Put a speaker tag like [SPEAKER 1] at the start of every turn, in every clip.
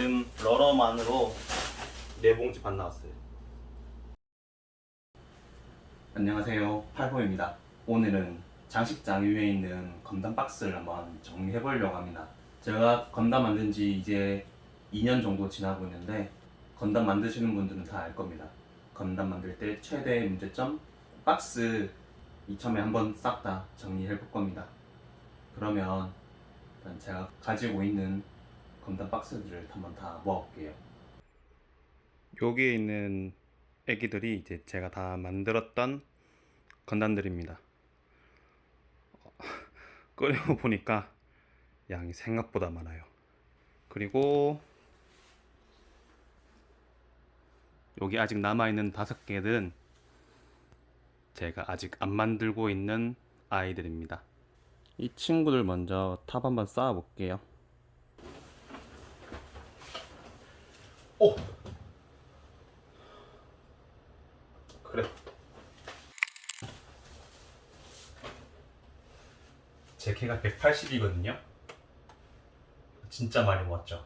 [SPEAKER 1] 지금 러러만으로 네 봉지 반 나왔어요. 안녕하세요. 팔보입니다. 오늘은 장식장 위에 있는 건담 박스를 한번 정리해 보려고 합니다. 제가 건담 만든 지 이제 2년 정도 지나고 있는데 건담 만드시는 분들은 다 알 겁니다. 건담 만들 때 최대의 문제점 박스 이참에 한번 싹 다 정리해 볼 겁니다. 그러면 제가 가지고 있는 건담 박스들을 한번 다 모아볼게요. 여기에 있는 애기들이 이제 제가 다 만들었던 건담들입니다. 어, 꺼내고 보니까 양이 생각보다 많아요. 그리고 여기 아직 남아있는 다섯 개는 제가 아직 안 만들고 있는 아이들입니다. 이 친구들 먼저 탑 한번 쌓아볼게요. 오! 그래. 제 키가 180이거든요. 진짜 많이 모았죠.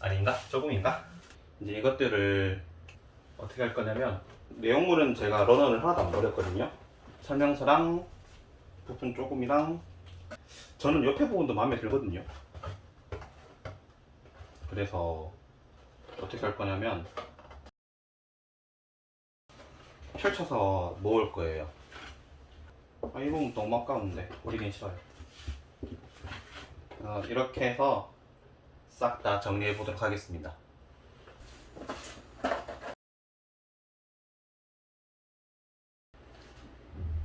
[SPEAKER 1] 아닌가? 조금인가? 이제 이것들을 어떻게 할 거냐면 내용물은 제가 러너를 하나도 안 버렸거든요. 설명서랑 부품 조금이랑 저는 옆에 부분도 마음에 들거든요. 그래서 어떻게 할 거냐면 펼쳐서 모을 거예요. 아, 이 부분 너무 아까운데 버리긴 싫어요. 어, 이렇게 해서 싹 다 정리해 보도록 하겠습니다.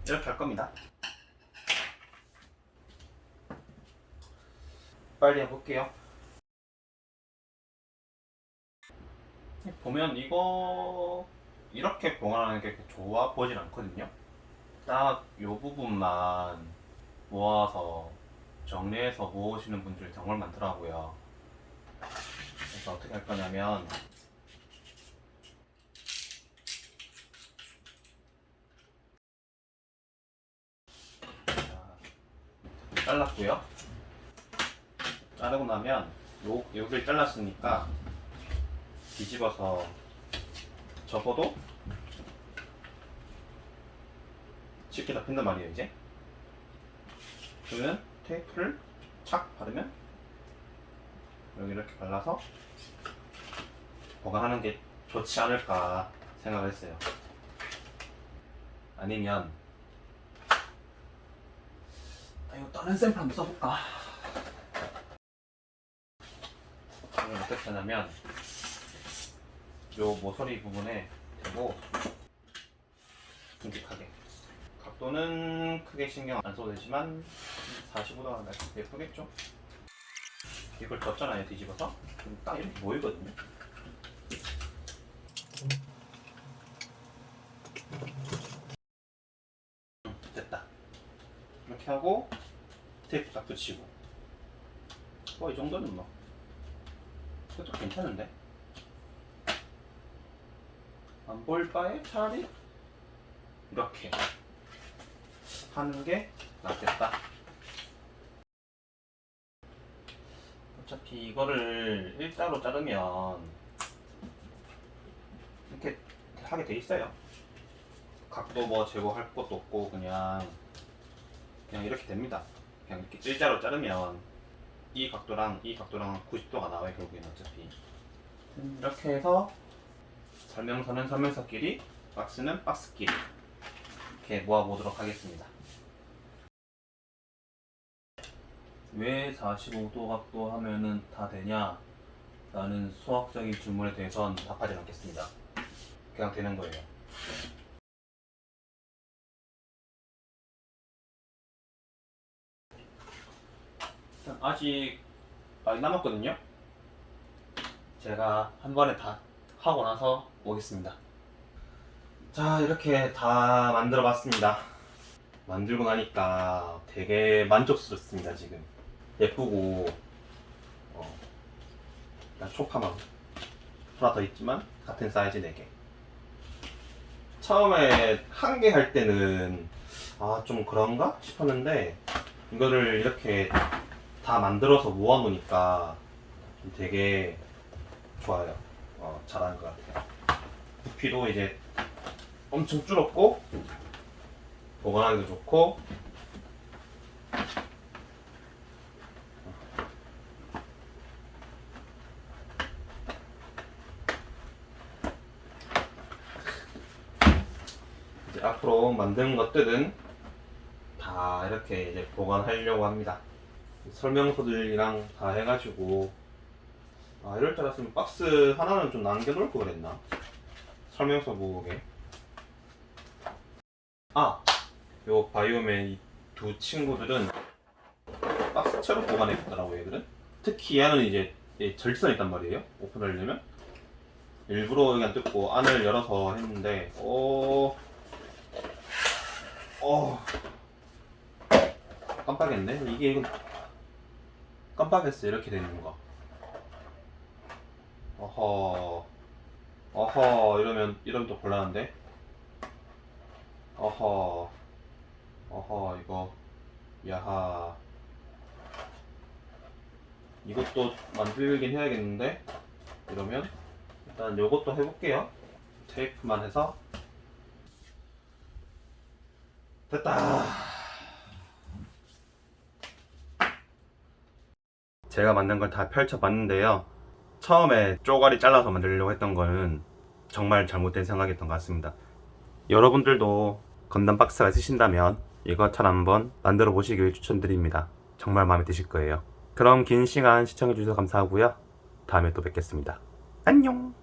[SPEAKER 1] 이렇게 할 겁니다. 빨리 해볼게요. 보면 이거 이렇게 봉하는 게 좋아 보진 않거든요. 딱이 부분만 모아서 정리해서 모으시는 분들이 정말 많더라고요. 그래서 어떻게 할 거냐면 자, 잘랐고요. 자르고 나면 요 여기를 잘랐으니까 뒤집어서 접어도? 쉽게 잡힌단 말이에요 이제. 그러면 테이프를 착 바르면 여기 이렇게 발라서 보관하는 게 좋지 않을까 생각을 했어요. 아니면 아, 이거 다른 샘플 한번 써볼까? 이걸 어떻게 하냐면 요 모서리 부분에 대고 듬직하게. 각도는 크게 신경 안 써도 되지만 45도가 날 예쁘겠죠? 이걸 덮잖아요 뒤집어서. 그럼 딱 이렇게 보이거든요. 됐다. 이렇게 하고 테이프 딱 붙이고. 어이 정도는 뭐. 그것도 괜찮은데 안 보일 바에 차라리 이렇게 하는 게 낫겠다. 어차피 이거를 일자로 자르면 이렇게 하게 돼 있어요. 각도 뭐 제거할 것도 없고 그냥 그냥 이렇게 됩니다. 그냥 이렇게 일자로 자르면 이 각도랑 이 각도랑 90도가 나와요 결국에는 어차피 이렇게 해서 설명서는 설명서끼리 박스는 박스끼리 이렇게 모아보도록 하겠습니다. 왜 45도 각도 하면은 다 되냐? 라는 수학적인 질문에 대해서는 답하지 않겠습니다. 그냥 되는 거예요. 아직 많이 남았거든요. 제가 한 번에 다 하고 나서 오겠습니다. 자, 이렇게 다 만들어 봤습니다. 만들고 나니까 되게 만족스럽습니다, 지금. 예쁘고, 어, 초파망. 하나 더 있지만, 같은 사이즈 4개. 처음에 한 개 할 때는, 아, 좀 그런가? 싶었는데, 이거를 이렇게 다 만들어서 모아놓으니까, 되게 좋아요. 어, 잘한 것 같아요. 부피도 이제 엄청 줄었고 보관하기도 좋고 이제 앞으로 만든 것들은 다 이렇게 이제 보관하려고 합니다. 설명서들이랑 다 해가지고 아 이럴 줄 알았으면 박스 하나는 좀 남겨놓을 걸 그랬나? 설명서 보게. 아, 요 바이오맨 이 두 친구들은 박스채로 보관해뒀더라고요, 얘들은. 특히 얘는 이제 얘 절선이 있단 말이에요. 오픈하려면. 일부러 여기 안 뜯고 안을 열어서 했는데, 어, 어, 깜빡했네. 이게 이건 깜빡했어. 이렇게 되는 거. 어허, 어허, 이러면 이러면 또 곤란한데. 어허, 어허, 이거, 야하. 이것도 만들긴 해야겠는데. 이러면 일단 요것도 해볼게요. 테이프만 해서 됐다. 제가 만든 걸 다 펼쳐봤는데요. 처음에 쪼가리 잘라서 만들려고 했던 거는 정말 잘못된 생각이었던 것 같습니다. 여러분들도 건담 박스가 쓰신다면 이것처럼 한번 만들어 보시길 추천드립니다. 정말 마음에 드실 거예요. 그럼 긴 시간 시청해주셔서 감사하고요. 다음에 또 뵙겠습니다. 안녕!